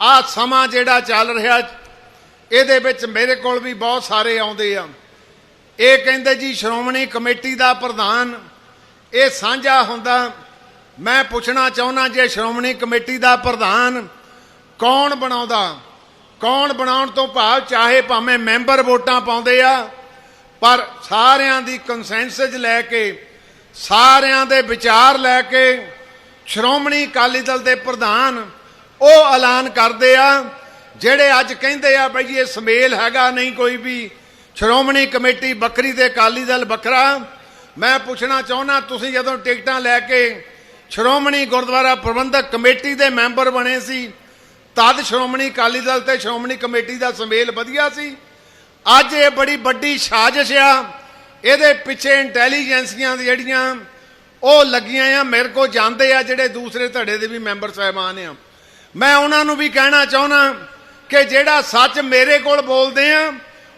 ਆ ਸਮਾਂ ਜਿਹੜਾ ਚੱਲ ਰਿਹਾ, ਇਹਦੇ ਵਿੱਚ ਮੇਰੇ ਕੋਲ ਵੀ ਬਹੁਤ ਸਾਰੇ ਆਉਂਦੇ ਆ। ਇਹ ਕਹਿੰਦੇ ਜੀ, ਸ਼੍ਰੋਮਣੀ ਕਮੇਟੀ ਦਾ ਪ੍ਰਧਾਨ, ਇਹ ਸਾਂਝਾ ਹੁੰਦਾ। ਮੈਂ ਪੁੱਛਣਾ ਚਾਹੁੰਦਾ ਜੇ ਸ਼੍ਰੋਮਣੀ ਕਮੇਟੀ ਦਾ ਪ੍ਰਧਾਨ ਕੌਣ ਬਣਾਉਂਦਾ? ਕੌਣ ਬਣਾਉਣ ਤੋਂ ਭਾਵ ਚਾਹੇ ਭਾਵੇਂ ਮੈਂਬਰ ਵੋਟਾਂ ਪਾਉਂਦੇ ਆ, ਪਰ ਸਾਰਿਆਂ ਦੀ ਕੰਸੈਂਸਸ ਲੈ ਕੇ, ਸਾਰਿਆਂ ਦੇ ਵਿਚਾਰ ਲੈ ਕੇ ਸ਼੍ਰੋਮਣੀ ਅਕਾਲੀ ਦਲ ਦੇ ਪ੍ਰਧਾਨ ਉਹ ਐਲਾਨ ਕਰਦੇ ਆ, ਜਿਹੜੇ ਅੱਜ ਕਹਿੰਦੇ ਆ ਬਈ ਇਹ ਸਮੇਲ ਹੈਗਾ ਨਹੀਂ ਕੋਈ ਵੀ। ਸ਼੍ਰੋਮਣੀ ਕਮੇਟੀ ਬੱਕਰੀ ਤੇ ਅਕਾਲੀ ਦਲ ਵੱਖਰਾ। ਮੈਂ ਪੁੱਛਣਾ ਚਾਹੁੰਦਾ ਤੁਸੀਂ ਜਦੋਂ ਟਿਕਟਾਂ ਲੈ ਕੇ ਸ਼੍ਰੋਮਣੀ ਗੁਰਦੁਆਰਾ ਪ੍ਰਬੰਧਕ ਕਮੇਟੀ ਦੇ ਮੈਂਬਰ ਬਣੇ ਸੀ, ਤਦ ਸ਼੍ਰੋਮਣੀ ਅਕਾਲੀ ਦਲ ਤੇ ਸ਼੍ਰੋਮਣੀ ਕਮੇਟੀ ਦਾ ਸਮੇਲ ਵਧੀਆ ਸੀ। ਅੱਜ ਇਹ ਬੜੀ ਵੱਡੀ ਸਾਜ਼ਿਸ਼ ਆ, ਇਹਦੇ ਪਿੱਛੇ ਇੰਟੈਲੀਜੈਂਸੀਆਂ ਦੀ ਜਿਹੜੀਆਂ, ਉਹ ਲੱਗੀਆਂ ਆ। ਮੇਰੇ ਕੋ ਜਾਂਦੇ ਆ ਜਿਹੜੇ ਦੂਸਰੇ ਧੜੇ ਦੇ ਵੀ ਮੈਂਬਰ ਸਾਹਿਬਾਨ ਆ। ਮੈਂ ਉਹਨਾਂ ਨੂੰ ਵੀ ਕਹਿਣਾ ਚਾਹੁੰਦਾ ਕਿ ਜਿਹੜਾ ਸੱਚ ਮੇਰੇ ਕੋਲ ਬੋਲਦੇ ਆ,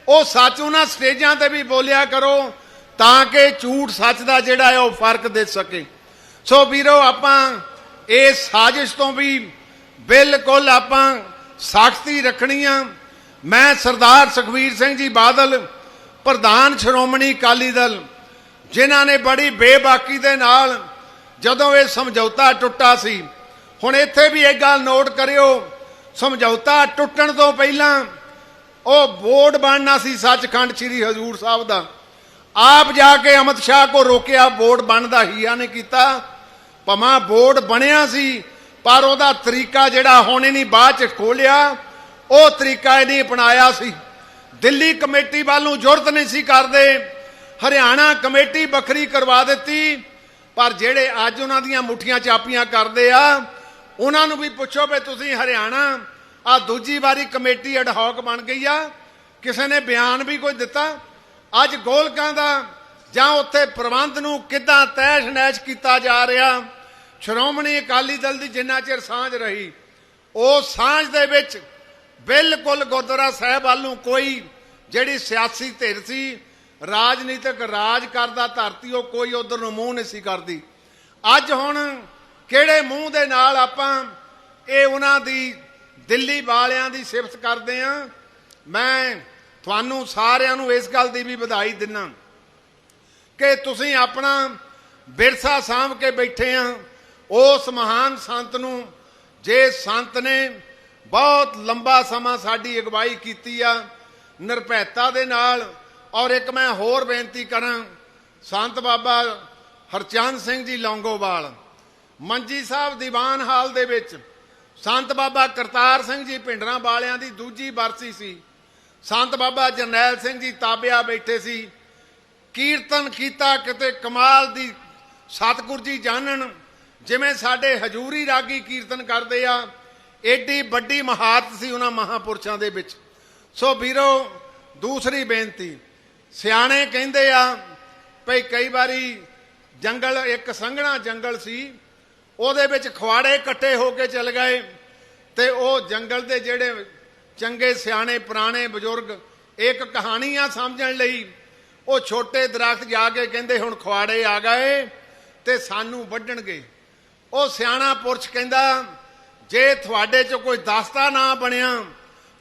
ਉਹ ਸੱਚ ਉਹਨਾਂ ਸਟੇਜਾਂ ਤੇ ਵੀ ਬੋਲਿਆ ਕਰੋ ਤਾਂ ਕਿ ਝੂਠ ਸੱਚ ਦਾ ਜਿਹੜਾ ਹੈ ਉਹ ਫ਼ਰਕ ਦੇ ਸਕੇ। ਸੋ ਵੀਰੋ, ਆਪਾਂ ਇਸ ਸਾਜ਼ਿਸ਼ ਤੋਂ ਵੀ ਬਿਲਕੁਲ ਆਪਾਂ ਸਾਖਤੀ ਰੱਖਣੀ ਆ। ਮੈਂ ਸਰਦਾਰ ਸੁਖਵੀਰ ਸਿੰਘ ਜੀ ਬਾਦਲ, ਪ੍ਰਧਾਨ ਸ਼੍ਰੋਮਣੀ ਅਕਾਲੀ ਦਲ, ਜਿਨ੍ਹਾਂ ਨੇ ਬੜੀ ਬੇਬਾਕੀ ਦੇ ਨਾਲ ਜਦੋਂ ਇਹ ਸਮਝੌਤਾ ਟੁੱਟਾ ਸੀ ਹੁਣ ਇੱਥੇ ਵੀ ਇੱਕ ਗੱਲ ਨੋਟ ਕਰਿਓ, ਸਮਝੌਤਾ ਟੁੱਟਣ ਤੋਂ ਪਹਿਲਾਂ ਉਹ ਬੋਰਡ ਬਣਨਾ ਸੀ ਸੱਚਖੰਡ ਸ੍ਰੀ ਹਜ਼ੂਰ ਸਾਹਿਬ ਦਾ। ਆਪ ਜਾ ਕੇ ਅਮਿਤ ਸ਼ਾਹ ਕੋ ਰੋਕਿਆ, ਬੋਰਡ ਬਣਦਾ ਹੀਆ ਨੇ ਕੀਤਾ। ਭਮਾ ਬੋਰਡ ਬਣਿਆ ਸੀ, ਪਰ ਉਹਦਾ ਤਰੀਕਾ ਜਿਹੜਾ ਹੁਣ ਨਹੀਂ ਬਾਅਦ ਚ ਖੋਲਿਆ, ਉਹ ਤਰੀਕਾ ਇਹਨੇ ਅਪਣਾਇਆ ਸੀ। ਦਿੱਲੀ ਕਮੇਟੀ ਵੱਲ ਨੂੰ ਜ਼ਰੂਰਤ ਨਹੀਂ ਸੀ ਕਰਦੇ। ਹਰਿਆਣਾ ਕਮੇਟੀ ਵੱਖਰੀ ਕਰਵਾ ਦਿੱਤੀ, ਪਰ ਜਿਹੜੇ ਅੱਜ ਉਹਨਾਂ ਦੀਆਂ ਮੁੱਠੀਆਂ ਚਾਪੀਆਂ ਕਰਦੇ ਆ ਉਹਨਾਂ ਨੂੰ ਵੀ ਪੁੱਛੋ ਵੀ ਤੁਸੀਂ ਹਰਿਆਣਾ ਆ ਦੂਜੀ ਵਾਰੀ ਕਮੇਟੀ ਅਡਹੌਕ ਬਣ ਗਈ ਆ। ਕਿਸੇ ਨੇ ਬਿਆਨ ਵੀ ਕੋਈ ਦਿੱਤਾ? ਅੱਜ ਗੋਲਕਾਂ ਦਾ ਜਾਂ ਉੱਥੇ ਪ੍ਰਬੰਧ ਨੂੰ ਕਿੱਦਾਂ ਤੈਸ਼ ਨੈਸ਼ ਕੀਤਾ ਜਾ ਰਿਹਾ? ਸ਼੍ਰੋਮਣੀ ਅਕਾਲੀ ਦਲ ਦੀ ਜਿੰਨਾ ਚਿਰ ਸਾਂਝ ਰਹੀ, ਉਹ ਸਾਂਝ ਦੇ ਵਿੱਚ ਬਿਲਕੁਲ ਗੁਰਦੁਆਰਾ ਸਾਹਿਬ ਵੱਲ ਨੂੰ ਕੋਈ ਜਿਹੜੀ ਸਿਆਸੀ ਧਿਰ ਸੀ, ਰਾਜਨੀਤਿਕ ਰਾਜ ਕਰਦਾ ਧਰਤੀ, ਉਹ ਕੋਈ ਉਧਰ ਨੂੰ ਮੂੰਹ ਨਹੀਂ ਸੀ ਕਰਦੀ। ਅੱਜ ਹੁਣ ਕਿਹੜੇ ਮੂੰਹ ਦੇ ਨਾਲ ਆਪਾਂ ਇਹ ਉਹਨਾਂ ਦੀ ਦਿੱਲੀ ਵਾਲਿਆਂ ਦੀ ਸਿਫਤ ਕਰਦੇ ਆ? ਮੈਂ ਤੁਹਾਨੂੰ ਸਾਰਿਆਂ ਨੂੰ ਇਸ ਗੱਲ ਦੀ ਵੀ ਵਧਾਈ ਦਿੰਨਾ ਕਿ ਤੁਸੀਂ ਆਪਣਾ ਵਿਰਸਾ ਸਾਂਭ ਕੇ ਬੈਠੇ ਆ। ਉਸ ਮਹਾਨ ਸੰਤ ਨੂੰ ਜੇ ਸੰਤ ਨੇ ਬਹੁਤ ਲੰਬਾ ਸਮਾਂ ਸਾਡੀ ਅਗਵਾਈ ਕੀਤੀ ਆ, ਨਿਰਭੈਤਾ ਦੇ ਨਾਲ। ਔਰ ਇੱਕ ਮੈਂ ਹੋਰ ਬੇਨਤੀ ਕਰਾਂ, ਸੰਤ ਬਾਬਾ ਹਰਚੰਦ ਸਿੰਘ ਜੀ ਲੌਂਗੋਵਾਲ ਮੰਜੀ ਸਾਹਿਬ ਦੀਵਾਨ ਹਾਲ ਦੇ ਵਿੱਚ ਸੰਤ ਬਾਬਾ ਕਰਤਾਰ ਸਿੰਘ ਜੀ ਪਿੰਡਰਾਂ ਵਾਲਿਆਂ ਦੀ ਦੂਜੀ ਬਰਸੀ ਸੀ। ਸੰਤ ਬਾਬਾ ਜਰਨੈਲ ਸਿੰਘ ਜੀ ਤਾਬਿਆ ਬੈਠੇ ਸੀ। ਕੀਰਤਨ ਕੀਤਾ ਕਿਤੇ ਕਮਾਲ ਦੀ ਸਤਿਗੁਰ ਜੀ ਜਾਣਨ, ਜਿਵੇਂ ਸਾਡੇ ਹਜੂਰੀ ਰਾਗੀ ਕੀਰਤਨ ਕਰਦੇ ਆ, ਏਡੀ ਵੱਡੀ ਮਹਾਰਤ ਸੀ ਉਹਨਾਂ ਮਹਾਪੁਰਸ਼ਾਂ ਦੇ ਵਿੱਚ। ਸੋ ਵੀਰੋ, ਦੂਸਰੀ ਬੇਨਤੀ, ਸਿਆਣੇ ਕਹਿੰਦੇ ਆ, ਭਈ ਕਈ ਵਾਰੀ ਜੰਗਲ ਇੱਕ ਸੰਘਣਾ ਜੰਗਲ ਸੀ ਉਹਦੇ ਵਿੱਚ ਖਵਾੜੇ ਇਕੱਠੇ ਹੋ ਕੇ ਚਲ ਗਏ ਤੇ ਉਹ ਜੰਗਲ ਦੇ ਜਿਹੜੇ ਚੰਗੇ, ਸਿਆਣੇ, ਪੁਰਾਣੇ ਬਜ਼ੁਰਗ ਇੱਕ ਕਹਾਣੀ ਆ ਸਮਝਣ ਲਈ ਉਹ ਛੋਟੇ ਦਰਖਤ ਜਾ ਕੇ ਕਹਿੰਦੇ ਹੁਣ ਖਵਾੜੇ ਆ ਗਏ ਤੇ ਸਾਨੂੰ ਵੱਢਣਗੇ। ਉਹ ਸਿਆਣਾ ਪੁਰਸ਼ ਕਹਿੰਦਾ, ਜੇ ਤੁਹਾਡੇ ਚ ਕੋਈ ਦਸਤਾ ਨਾ ਬਣਿਆ,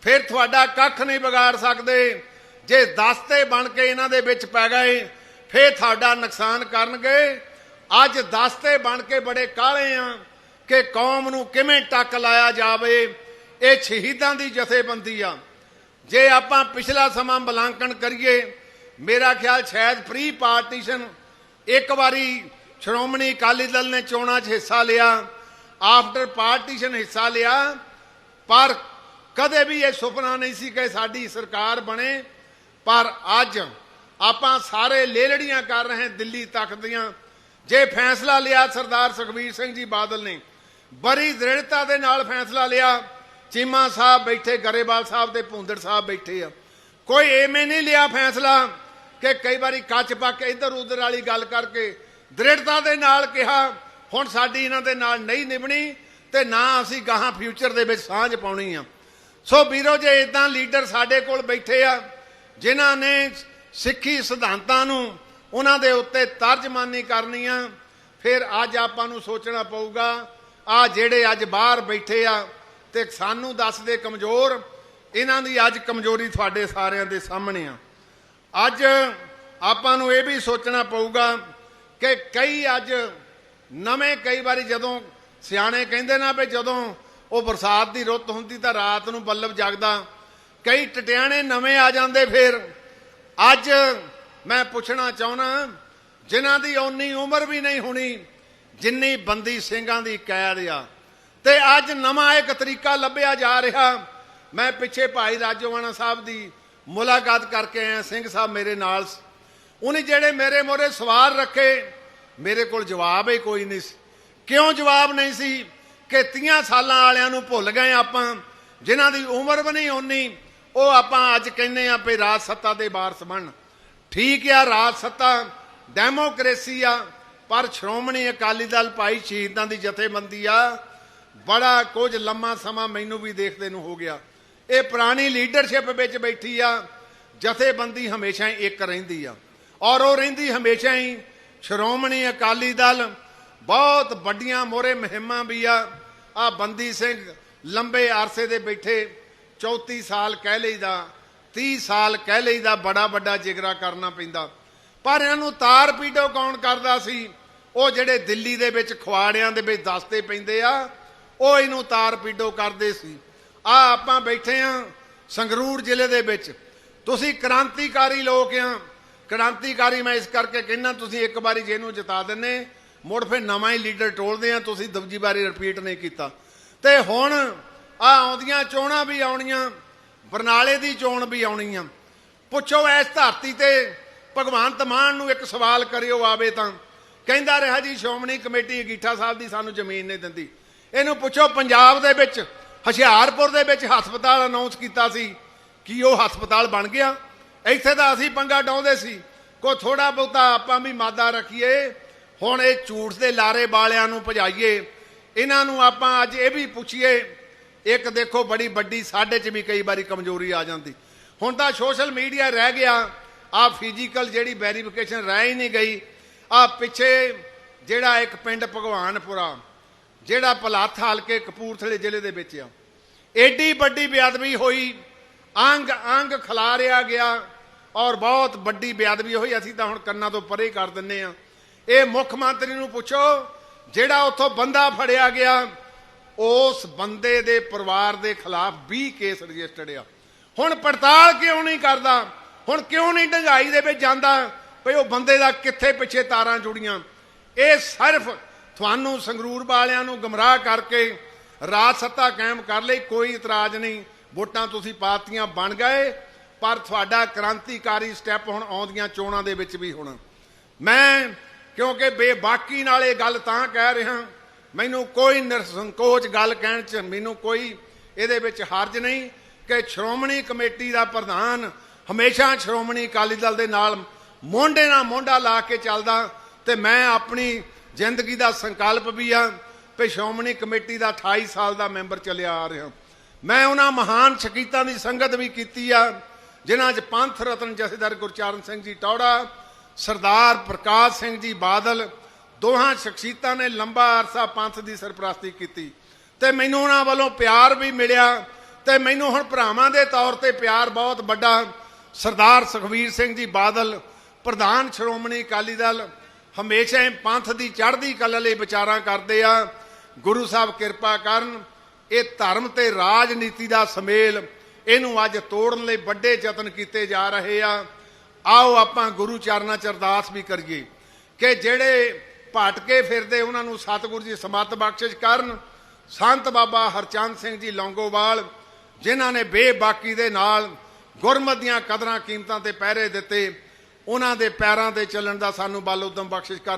ਫਿਰ ਤੁਹਾਡਾ ਕੱਖ ਨਹੀਂ ਵਿਗਾੜ ਸਕਦੇ। ਜੇ ਦਸਤੇ ਬਣ ਕੇ ਇਹਨਾਂ ਦੇ ਵਿੱਚ ਪੈ ਗਏ, ਫਿਰ ਤੁਹਾਡਾ ਨੁਕਸਾਨ ਕਰਨਗੇ। ਅੱਜ ਦਸਤੇ ਬਣ ਕੇ ਬੜੇ ਕਾਲੇ ਆ ਕਿ ਕੌਮ ਨੂੰ ਕਿਵੇਂ ਟੱਕ ਲਾਇਆ ਜਾਵੇ, ਇਹ ਸ਼ਹੀਦਾਂ ਦੀ ਜਥੇਬੰਦੀ ਆ। ਜੇ ਆਪਾਂ ਪਿਛਲਾ ਸਮਾਂ ਬਲਾਂਕਣ ਕਰੀਏ, ਮੇਰਾ ਖਿਆਲ ਸ਼ਾਇਦ ਪ੍ਰੀ ਪਾਰਟੀਸ਼ਨ ਇੱਕ ਵਾਰੀ ਸ਼੍ਰੋਮਣੀ ਅਕਾਲੀ ਦਲ ਨੇ ਚੋਣਾਂ 'ਚ ਹਿੱਸਾ ਲਿਆ ਆਫਟਰ ਪਾਰਟੀਸ਼ਨ ਹਿੱਸਾ ਲਿਆ, ਪਰ ਕਦੇ ਵੀ ਇਹ ਸੁਪਨਾ ਨਹੀਂ ਸੀ ਕਿ ਸਾਡੀ ਸਰਕਾਰ ਬਣੇ। ਪਰ ਅੱਜ ਆਪਾਂ ਸਾਰੇ ਲੇਲੜੀਆਂ ਕਰ ਰਹੇ ਦਿੱਲੀ ਤੱਕ ਦੀਆਂ। ਜੇ ਫੈਸਲਾ ਲਿਆ ਸਰਦਾਰ ਸੁਖਬੀਰ ਸਿੰਘ ਜੀ ਬਾਦਲ ਨੇ, ਬੜੀ ਦ੍ਰਿੜਤਾ ਦੇ ਨਾਲ ਫੈਸਲਾ ਲਿਆ। ਚੀਮਾ ਸਾਹਿਬ ਬੈਠੇ, ਗਰੇਵਾਲ ਸਾਹਿਬ ਤੇ ਭੁੰਦੜ ਸਾਹਿਬ ਬੈਠੇ ਆ। ਕੋਈ ਐਵੇਂ ਨਹੀਂ ਲਿਆ ਫੈਸਲਾ ਕਿ ਕਈ ਵਾਰੀ ਕੱਚ ਪੱਕ ਇੱਧਰ ਉੱਧਰ ਵਾਲੀ ਗੱਲ ਕਰਕੇ ਦ੍ਰਿੜਤਾ ਦੇ ਨਾਲ ਕਿਹਾ, ਹੁਣ ਸਾਡੀ ਇਹਨਾਂ ਦੇ ਨਾਲ ਨਹੀਂ ਨਿਭਣੀ ਤੇ ਨਾ ਅਸੀਂ ਗਾਹਾਂ ਫਿਊਚਰ ਦੇ ਵਿੱਚ ਸਾਂਝ ਪਾਉਣੀ ਆ। ਸੋ ਵੀਰੋ, ਜੇ ਇਦਾਂ ਲੀਡਰ ਸਾਡੇ ਕੋਲ ਬੈਠੇ ਆ, ਜਿਨ੍ਹਾਂ ਨੇ ਸਿੱਖੀ ਸਿਧਾਂਤਾਂ ਨੂੰ ਉਹਨਾਂ ਦੇ ਉੱਤੇ ਤਰਜਮਾਨੀ ਕਰਨੀ ਆ। ਫਿਰ ਅੱਜ ਆਪਾਂ ਨੂੰ ਸੋਚਣਾ ਪਊਗਾ, ਆ ਜਿਹੜੇ ਅੱਜ ਬਾਹਰ ਬੈਠੇ ਆ ਤੇ ਸਾਨੂੰ ਦੱਸਦੇ ਕਮਜ਼ੋਰ, ਇਹਨਾਂ ਦੀ ਅੱਜ ਕਮਜ਼ੋਰੀ ਤੁਹਾਡੇ ਸਾਰਿਆਂ ਦੇ ਸਾਹਮਣੇ ਆ। ਅੱਜ ਆਪਾਂ ਨੂੰ ਇਹ ਵੀ ਸੋਚਣਾ ਪਊਗਾ ਕਿ ਕਈ ਅੱਜ ਨਵੇਂ ਕਈ ਵਾਰੀ ਜਦੋਂ ਸਿਆਣੇ ਕਹਿੰਦੇ ਨਾ ਵੀ ਜਦੋਂ ਉਹ ਬਰਸਾਤ ਦੀ ਰੁੱਤ ਹੁੰਦੀ ਤਾਂ ਰਾਤ ਨੂੰ ਬੱਲਬ ਜਗਦਾ, ਕਈ ਟਟਿਆਣੇ ਨਵੇਂ ਆ ਜਾਂਦੇ ਫਿਰ। ਅੱਜ ਮੈਂ ਪੁੱਛਣਾ ਚਾਹੁੰਦਾ, ਜਿਨ੍ਹਾਂ ਦੀ ਓਨੀ ਉਮਰ ਵੀ ਨਹੀਂ ਹੋਣੀ, ਜਿੰਨੀ ਬੰਦੀ ਸਿੰਘਾਂ ਦੀ ਕੈਦ ਆ। ਤੇ ਅੱਜ ਨਵਾਂ ਇੱਕ ਤਰੀਕਾ ਲੱਭਿਆ ਜਾ ਰਿਹਾ। ਮੈਂ ਪਿੱਛੇ ਭਾਈ ਰਾਜੋਵਾਨਾ ਸਾਹਿਬ ਦੀ ਮੁਲਾਕਾਤ ਕਰਕੇ ਆਇਆ, ਸਿੰਘ ਸਾਹਿਬ ਮੇਰੇ ਨਾਲ ਸੀ। ਉਹਨੇ ਜਿਹੜੇ ਮੇਰੇ ਮੋਰੇ ਸਵਾਲ ਰੱਖੇ, ਮੇਰੇ ਕੋਲ ਜਵਾਬ ਹੀ ਕੋਈ ਨਹੀਂ ਸੀ। ਕਿਉਂ ਜਵਾਬ ਨਹੀਂ ਸੀ? ਕਿ 30 ਸਾਲਾਂ ਵਾਲਿਆਂ ਨੂੰ ਭੁੱਲ ਗਏ ਆਪਾਂ, ਜਿਨ੍ਹਾਂ ਦੀ ਉਮਰ ਵੀ ਨਹੀਂ ਓਨੀ, ਉਹ ਆਪਾਂ ਅੱਜ ਕਹਿੰਦੇ ਆ ਵੀ ਰਾਜ ਸੱਤਾ ਦੇ ਵਾਰਸ ਬਣ। ਠੀਕ ਆ ਰਾਜ ਸੱਤਾ ਡੈਮੋਕ੍ਰੇਸੀ ਆ, ਪਰ ਸ਼੍ਰੋਮਣੀ ਅਕਾਲੀ ਦਲ ਭਾਈ ਸ਼ਹੀਦਾਂ ਦੀ ਜਥੇਬੰਦੀ ਆ। ਬੜਾ ਕੁਝ ਲੰਮਾ ਸਮਾਂ ਮੈਨੂੰ ਵੀ ਦੇਖਦੇ ਨੂੰ ਹੋ ਗਿਆ। ਇਹ ਪੁਰਾਣੀ ਲੀਡਰਸ਼ਿਪ ਵਿੱਚ ਬੈਠੀ ਆ, ਜਥੇਬੰਦੀ ਹਮੇਸ਼ਾ ਹੀ ਇੱਕ ਰਹਿੰਦੀ ਆ। ਔਰ ਉਹ ਰਹਿੰਦੀ ਹਮੇਸ਼ਾ ਹੀ ਸ਼੍ਰੋਮਣੀ ਅਕਾਲੀ ਦਲ। ਬਹੁਤ ਵੱਡੀਆਂ ਮੋਰੇ ਮੁਹਿੰਮਾਂ ਵੀ ਆ। ਆ ਬੰਦੀ ਸਿੰਘ ਲੰਬੇ ਅਰਸੇ ਦੇ ਬੈਠੇ 34 ਸਾਲ ਕਹਿ ਲਈਦਾ। 30 ਸਾਲ ਕਹਿ ਲਈਦਾ ਬੜਾ ਵੱਡਾ ਜਿਗਰਾ ਕਰਨਾ ਪੈਂਦਾ। ਪਰ ਇਹਨਾਂ ਨੂੰ ਤਾਰ ਪੀਡੋ ਕੌਣ ਕਰਦਾ ਸੀ? ਉਹ ਜਿਹੜੇ ਦਿੱਲੀ ਦੇ ਵਿੱਚ ਖਵਾੜਿਆਂ ਦੇ ਵਿੱਚ ਦਸਤੇ ਪੈਂਦੇ ਆ, ਉਹ ਇਹਨੂੰ ਤਾਰ ਪੀਡੋ ਕਰਦੇ ਸੀ। ਆ ਆਪਾਂ ਬੈਠੇ ਆ ਸੰਗਰੂਰ ਜ਼ਿਲ੍ਹੇ ਦੇ ਵਿੱਚ। ਤੁਸੀਂ ਕ੍ਰਾਂਤੀਕਾਰੀ ਲੋਕ ਆ। ਕ੍ਰਾਂਤੀਕਾਰੀ ਮੈਂ ਇਸ ਕਰਕੇ ਕਹਿੰਦਾ, ਤੁਸੀਂ ਇੱਕ ਵਾਰੀ ਜਿਹਨੂੰ ਜਿਤਾ ਦਿੰਨੇ, ਮੁੜ ਫਿਰ ਨਵਾਂ ਹੀ ਲੀਡਰ ਟੋਲਦੇ ਆ, ਤੁਸੀਂ ਦੂਜੀ ਵਾਰੀ ਰਿਪੀਟ ਨਹੀਂ ਕੀਤਾ। ਤੇ ਹੁਣ ਆ ਆਉਂਦੀਆਂ ਚੋਣਾਂ ਵੀ ਆਉਣੀਆਂ। ਬਰਨਾਲੇ ਦੀ ਚੋਣ ਵੀ ਆਉਣੀ ਆ। ਪੁੱਛੋ ਇਸ ਧਰਤੀ ਤੇ ਭਗਵੰਤ ਮਾਨ ਨੂੰ ਇੱਕ ਸਵਾਲ ਕਰਿਓ ਆਵੇ ਤਾਂ। ਕਹਿੰਦਾ ਰਿਹਾ ਜੀ, ਸ਼੍ਰੋਮਣੀ ਕਮੇਟੀ ਅਗੀਠਾ ਸਾਹਿਬ ਦੀ ਸਾਨੂੰ ਜ਼ਮੀਨ ਨਹੀਂ ਦਿੰਦੀ। ਇਹਨੂੰ ਪੁੱਛੋ ਪੰਜਾਬ ਦੇ ਵਿੱਚ, ਹੁਸ਼ਿਆਰਪੁਰ ਦੇ ਵਿੱਚ ਹਸਪਤਾਲ ਅਨਾਉਂਸ ਕੀਤਾ ਸੀ। ਕੀ ਉਹ ਹਸਪਤਾਲ ਬਣ ਗਿਆ? ਇੱਥੇ ਤਾਂ ਅਸੀਂ ਪੰਗਾ ਡਾਉਂਦੇ ਸੀ। ਕੋ ਥੋੜਾ ਬਹੁਤਾ ਆਪਾਂ ਵੀ ਮਾਦਾ ਰੱਖੀਏ। ਹੁਣ ਇਹ ਝੂਠ ਦੇ ਲਾਰੇ ਵਾਲਿਆਂ ਨੂੰ ਭਜਾਈਏ। ਇਹਨਾਂ ਨੂੰ ਆਪਾਂ ਅੱਜ ਇਹ ਵੀ ਪੁੱਛੀਏ ਇੱਕ ਦੇਖੋ ਬੜੀ ਵੱਡੀ ਸਾਡੇ 'ਚ ਵੀ ਕਈ ਵਾਰੀ ਕਮਜ਼ੋਰੀ ਆ ਜਾਂਦੀ। ਹੁਣ ਤਾਂ ਸੋਸ਼ਲ ਮੀਡੀਆ ਰਹਿ ਗਿਆ, ਆ ਫਿਜ਼ੀਕਲ ਜਿਹੜੀ ਵੈਰੀਫਿਕੇਸ਼ਨ ਰਹਿ ਹੀ ਨਹੀਂ ਗਈ। ਆ ਪਿੱਛੇ ਜਿਹੜਾ ਇੱਕ ਪਿੰਡ ਭਗਵਾਨਪੁਰਾ, ਜਿਹੜਾ ਪਲਾਥ ਹਲਕੇ ਕਪੂਰਥਲੇ ਜ਼ਿਲ੍ਹੇ ਦੇ ਵਿੱਚ ਆ। ਐਡੀ ਵੱਡੀ ਬੇਅਦਬੀ ਹੋਈ, ਅੰਗ ਅੰਗ ਖਿਲਾਰਿਆ ਗਿਆ ਔਰ ਬਹੁਤ ਵੱਡੀ ਬੇਅਦਬੀ ਹੋਈ। ਅਸੀਂ ਤਾਂ ਹੁਣ ਕੰਨਾਂ ਤੋਂ ਪਰੇ ਕਰ ਦਿੰਨੇ ਆ। ਇਹ ਮੁੱਖ ਮੰਤਰੀ ਨੂੰ ਪੁੱਛੋ, ਜਿਹੜਾ ਉੱਥੋਂ ਬੰਦਾ ਫੜਿਆ ਗਿਆ ਉਸ ਬੰਦੇ ਦੇ ਪਰਿਵਾਰ ਦੇ ਖਿਲਾਫ 20 ਕੇਸ ਰਜਿਸਟਰਡ ਆ। ਹੁਣ ਪੜਤਾਲ ਕਿਉਂ ਨਹੀਂ ਕਰਦਾ? ਹੁਣ ਕਿਉਂ ਨਹੀਂ ਢੰਗਾਈ ਦੇ ਵਿੱਚ ਜਾਂਦਾ? ਭਈ ਉਹ ਬੰਦੇ ਦਾ ਕਿੱਥੇ ਪਿੱਛੇ ਤਾਰਾਂ ਜੁੜੀਆਂ? ਇਹ ਸਿਰਫ ਤੁਹਾਨੂੰ ਸੰਗਰੂਰ ਵਾਲਿਆਂ ਨੂੰ ਗਮਰਾਹ ਕਰਕੇ ਰਾਜ ਸੱਤਾ ਕਾਇਮ ਕਰ ਲਈ, ਕੋਈ ਇਤਰਾਜ਼ ਨਹੀਂ। ਵੋਟਾਂ ਤੁਸੀਂ ਪਾਤੀਆਂ, ਬਣ ਗਏ। ਪਰ ਤੁਹਾਡਾ ਕ੍ਰਾਂਤੀਕਾਰੀ ਸਟੈਪ ਹੁਣ ਆਉਂਦੀਆਂ ਚੋਣਾਂ ਦੇ ਵਿੱਚ ਵੀ ਹੁਣ। ਮੈਂ ਕਿਉਂਕਿ ਬੇਬਾਕੀ ਨਾਲ ਇਹ ਗੱਲ ਤਾਂ ਕਹਿ ਰਿਹਾ ਮੈਨੂੰ ਕੋਈ ਨਿਰਸੰਕੋਚ ਗੱਲ ਕਹਿਣ ਚ ਮੈਨੂੰ ਕੋਈ ਇਹਦੇ ਵਿੱਚ ਹਰਜ ਨਹੀਂ ਕਿ ਸ਼੍ਰੋਮਣੀ ਕਮੇਟੀ ਦਾ ਪ੍ਰਧਾਨ ਹਮੇਸ਼ਾ ਸ਼੍ਰੋਮਣੀ ਅਕਾਲੀ ਦਲ ਦੇ ਨਾਲ ਮੋਢੇ ਨਾਲ ਮੋਢਾ ਲਾ ਕੇ ਚੱਲਦਾ ਤੇ ਮੈਂ ਆਪਣੀ ਜ਼ਿੰਦਗੀ ਦਾ ਸੰਕਲਪ ਵੀ ਆ ਕਿ ਸ਼੍ਰੋਮਣੀ ਕਮੇਟੀ ਦਾ 28 ਸਾਲ ਦਾ ਮੈਂਬਰ ਚੱਲਿਆ ਆ ਰਿਹਾ। ਮੈਂ ਉਹਨਾਂ ਮਹਾਨ ਸ਼ਕੀਤਾਂ ਦੀ ਸੰਗਤ ਵੀ ਕੀਤੀ ਆ, ਜਿਨ੍ਹਾਂ 'ਚ ਪੰਥ ਰਤਨ ਜਥੇਦਾਰ ਗੁਰਚਰਨ ਸਿੰਘ ਜੀ ਟੌੜਾ ਸਰਦਾਰ ਪ੍ਰਕਾਸ਼ ਸਿੰਘ ਜੀ ਬਾਦਲ ਦੋਹਾਂ ਸ਼ਖਸੀਅਤਾਂ ਨੇ ਲੰਬਾ ਅਰਸਾ ਪੰਥ ਦੀ ਸਰਪ੍ਰਸਤੀ ਕੀਤੀ ਤੇ ਮੈਨੂੰ ਉਹਨਾਂ ਵੱਲੋਂ ਪਿਆਰ ਵੀ ਮਿਲਿਆ ਤੇ ਮੈਨੂੰ ਹੁਣ ਭਰਾਵਾਂ ਦੇ ਤੌਰ ਤੇ ਪਿਆਰ ਬਹੁਤ ਵੱਡਾ। ਸਰਦਾਰ ਸੁਖਵੀਰ ਸਿੰਘ ਜੀ ਬਾਦਲ, ਪ੍ਰਧਾਨ ਸ਼੍ਰੋਮਣੀ ਅਕਾਲੀ ਦਲ ਹਮੇਸ਼ਾ ਹੀ ਪੰਥ ਦੀ ਚੜ੍ਹਦੀ ਕਲਾ ਲਈ ਵਿਚਾਰਾਂ ਕਰਦੇ ਆ। ਗੁਰੂ ਸਾਹਿਬ ਕਿਰਪਾ ਕਰਨ, ਇਹ ਧਰਮ ਤੇ ਰਾਜਨੀਤੀ ਦਾ ਸਮੇਲ ਇਹਨੂੰ ਅੱਜ ਤੋੜਨ ਲਈ ਵੱਡੇ ਯਤਨ ਕੀਤੇ ਜਾ ਰਹੇ ਆ। ਆਓ ਆਪਾਂ ਗੁਰੂ ਚਰਨਾਂ ਚ ਅਰਦਾਸ ਵੀ ਕਰੀਏ ਕਿ ਜਿਹੜੇ ਭਟਕੇ ਫਿਰਦੇ ਉਹਨਾਂ ਨੂੰ ਸਤਿਗੁਰੂ ਜੀ ਸਮਤ ਬਖਸ਼ਿਸ਼ ਕਰਨ। ਸੰਤ ਬਾਬਾ ਹਰਚੰਦ ਸਿੰਘ ਜੀ ਲੌਂਗੋਵਾਲ, ਜਿਨ੍ਹਾਂ ਨੇ ਬੇਬਾਕੀ ਦੇ ਨਾਲ ਗੁਰਮਤ ਦੀਆਂ ਕਦਰਾਂ ਕੀਮਤਾਂ ਤੇ ਪਹਿਰੇ ਦਿੱਤੇ, ਉਹਨਾਂ ਦੇ ਪੈਰਾਂ ਤੇ ਚੱਲਣ ਦਾ ਸਾਨੂੰ ਬਲ ਉਦਮ ਬਖਸ਼ਿਸ਼ ਕਰਨ।